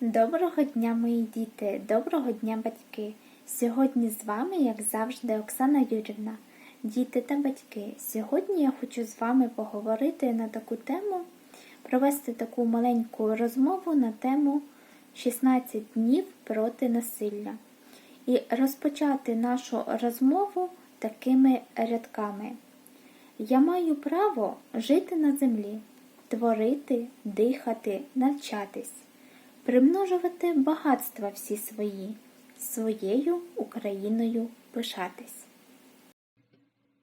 Доброго дня, мої діти, доброго дня, батьки. Сьогодні з вами, як завжди, Оксана Юрівна. Діти та батьки. Сьогодні я хочу з вами поговорити на таку тему, провести таку маленьку розмову на тему 16 днів проти насилля. І розпочати нашу розмову такими рядками. Я маю право жити на землі, творити, дихати, навчатись, примножувати багатства всі свої, своєю Україною пишатись.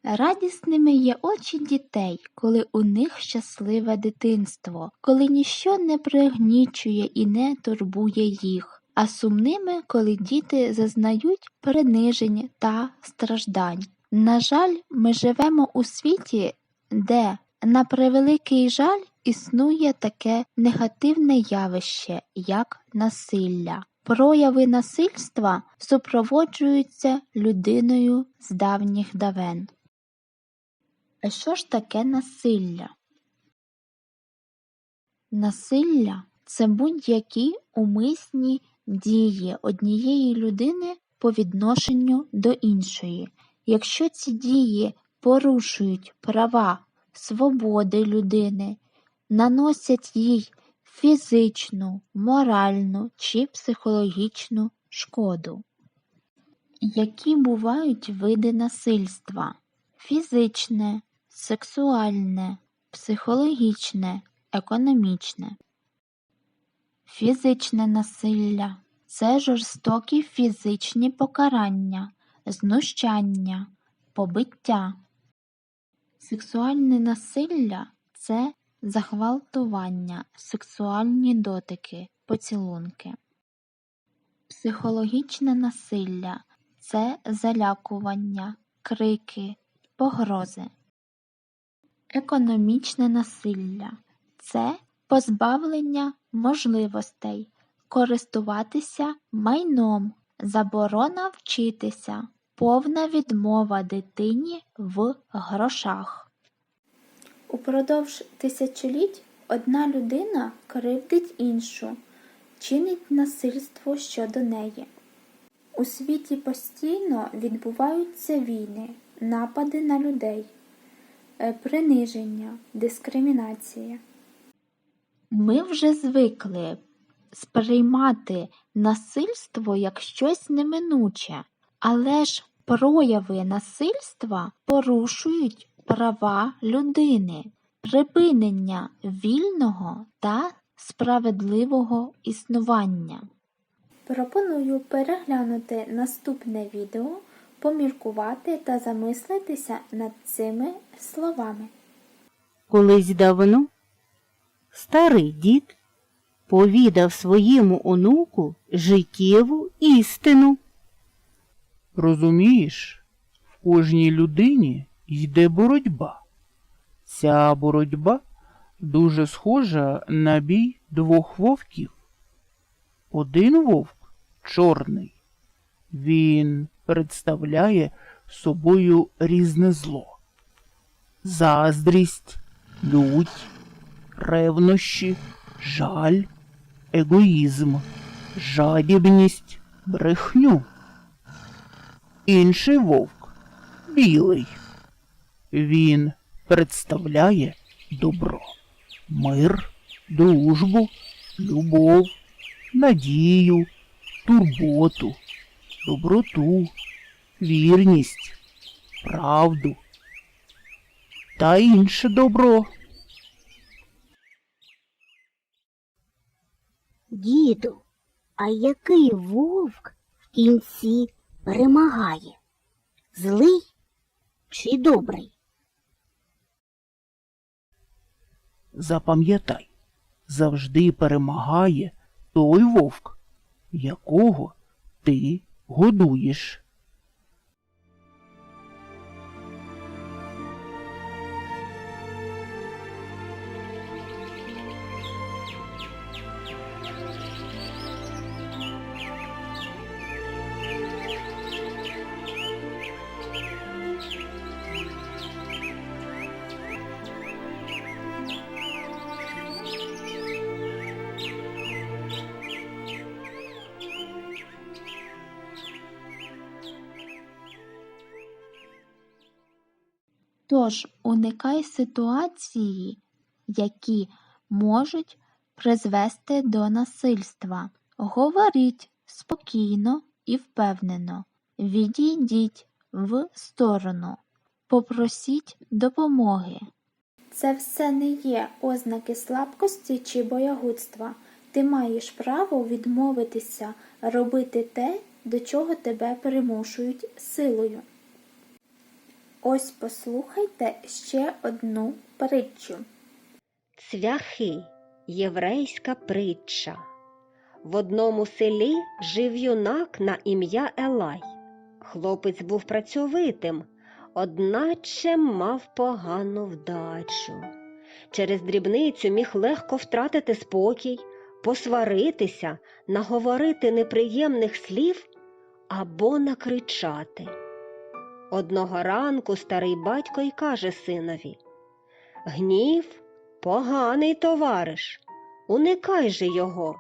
Радісними є очі дітей, коли у них щасливе дитинство, коли ніщо не пригнічує і не турбує їх, а сумними, коли діти зазнають принижень та страждань. На жаль, ми живемо у світі, де, на превеликий жаль, існує таке негативне явище, як насилля. Прояви насильства супроводжуються людиною з давніх давен. А що ж таке насилля? Насилля це будь-які умисні дії однієї людини по відношенню до іншої. Якщо ці дії порушують права, свободи людини, наносять їй фізичну, моральну чи психологічну шкоду. Які бувають види насильства? Фізичне, сексуальне, психологічне, економічне. Фізичне насилля це жорстокі фізичні покарання, знущання, побиття. Сексуальне насилля це загвалтування, сексуальні дотики, поцілунки. Психологічне насилля це залякування, крики, погрози. Економічне насилля це позбавлення можливостей користуватися майном, заборона вчитися, повна відмова дитині в грошах. Упродовж тисячоліть одна людина кривдить іншу, чинить насильство щодо неї. У світі постійно відбуваються війни, напади на людей, е, приниження, дискримінація. Ми вже звикли сприймати насильство як щось неминуче, але ж прояви насильства порушують права людини, припинення вільного та справедливого існування. Пропоную переглянути наступне відео, поміркувати та замислитися над цими словами. Колись давно старий дід повідав своєму онуку життєву істину. Розумієш, в кожній людині йде боротьба. Ця боротьба дуже схожа на бій двох вовків. Один вовк чорний. Він представляє собою різне зло. Заздрість, лють, ревнощі, жаль, егоїзм, жадібність, брехню. Інший вовк білий. Він представляє добро, мир, дружбу, любов, надію, турботу, доброту, вірність, правду та інше добро. Діду, а який вовк в кінці перемагає? Злий чи добрий? Запам'ятай, завжди перемагає той вовк, якого ти годуєш. Тож уникай ситуації, які можуть призвести до насильства. Говоріть спокійно і впевнено. Відійдіть в сторону. Попросіть допомоги. Це все не є ознаки слабкості чи боягудства. Ти маєш право відмовитися робити те, до чого тебе примушують силою. Ось послухайте ще одну притчу. Цвяхи єврейська притча. В одному селі жив юнак на ім'я Елай. Хлопець був працьовитим, одначе мав погану вдачу. Через дрібницю міг легко втратити спокій, посваритися, наговорити неприємних слів або накричати. Одного ранку старий батько й каже синові Гнів поганий товариш, уникай же його.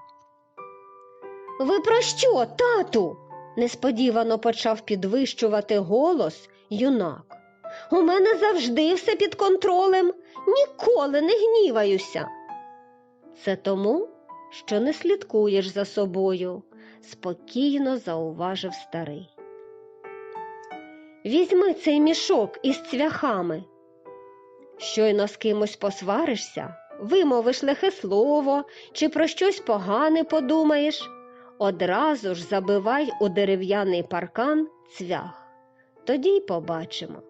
Ви про що, тату? несподівано почав підвищувати голос юнак. У мене завжди все під контролем, ніколи не гніваюся. Це тому, що не слідкуєш за собою, спокійно зауважив старий. Візьми цей мішок із цвяхами. Щойно з кимось посваришся, вимовиш лихе слово чи про щось погане подумаєш, одразу ж забивай у дерев'яний паркан цвях. Тоді й побачимо.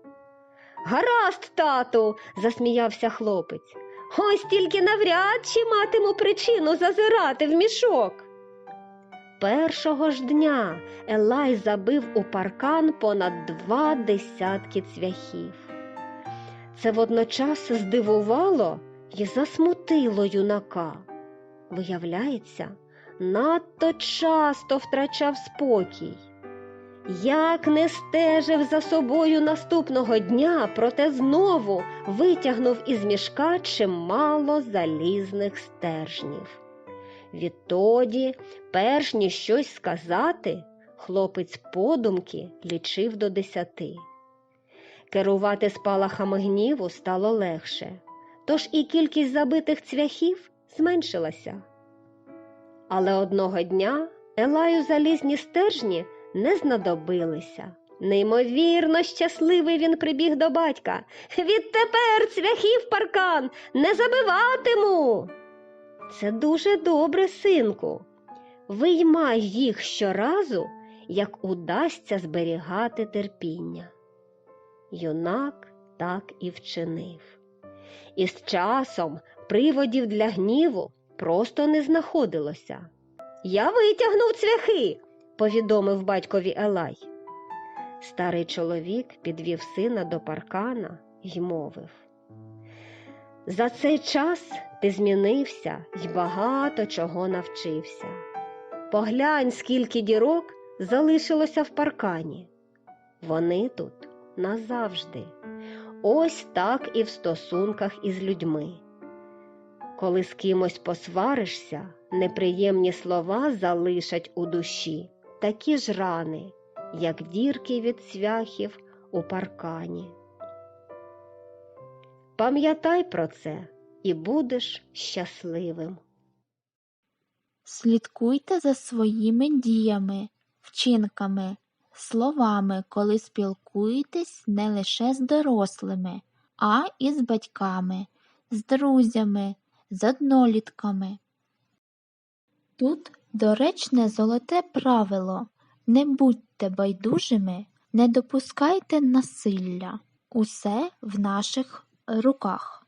Гаразд, тату, засміявся хлопець. Ось тільки навряд чи матиму причину зазирати в мішок. Першого ж дня Елай забив у паркан понад два десятки цвяхів. Це водночас здивувало і засмутило юнака. Виявляється, надто часто втрачав спокій. Як не стежив за собою наступного дня, проте знову витягнув із мішка чимало залізних стержнів. Відтоді, перш ніж щось сказати, хлопець подумки лічив до десяти. Керувати спалахами гніву стало легше, тож і кількість забитих цвяхів зменшилася. Але одного дня Елаю залізні стержні не знадобилися. Неймовірно щасливий він прибіг до батька. Відтепер цвяхів паркан не забиватиму. Це дуже добре, синку. Виймай їх щоразу, як удасться зберігати терпіння. Юнак так і вчинив. І з часом приводів для гніву просто не знаходилося. Я витягнув цвяхи, повідомив батькові Елай. Старий чоловік підвів сина до паркана й мовив. За цей час ти змінився й багато чого навчився. Поглянь, скільки дірок залишилося в паркані. Вони тут назавжди. Ось так і в стосунках із людьми. Коли з кимось посваришся, неприємні слова залишать у душі такі ж рани, як дірки від цвяхів у паркані. Пам'ятай про це і будеш щасливим. Слідкуйте за своїми діями, вчинками, словами, коли спілкуєтесь не лише з дорослими, а і з батьками, з друзями, з однолітками. Тут доречне золоте правило не будьте байдужими, не допускайте насилля. Усе в наших руках.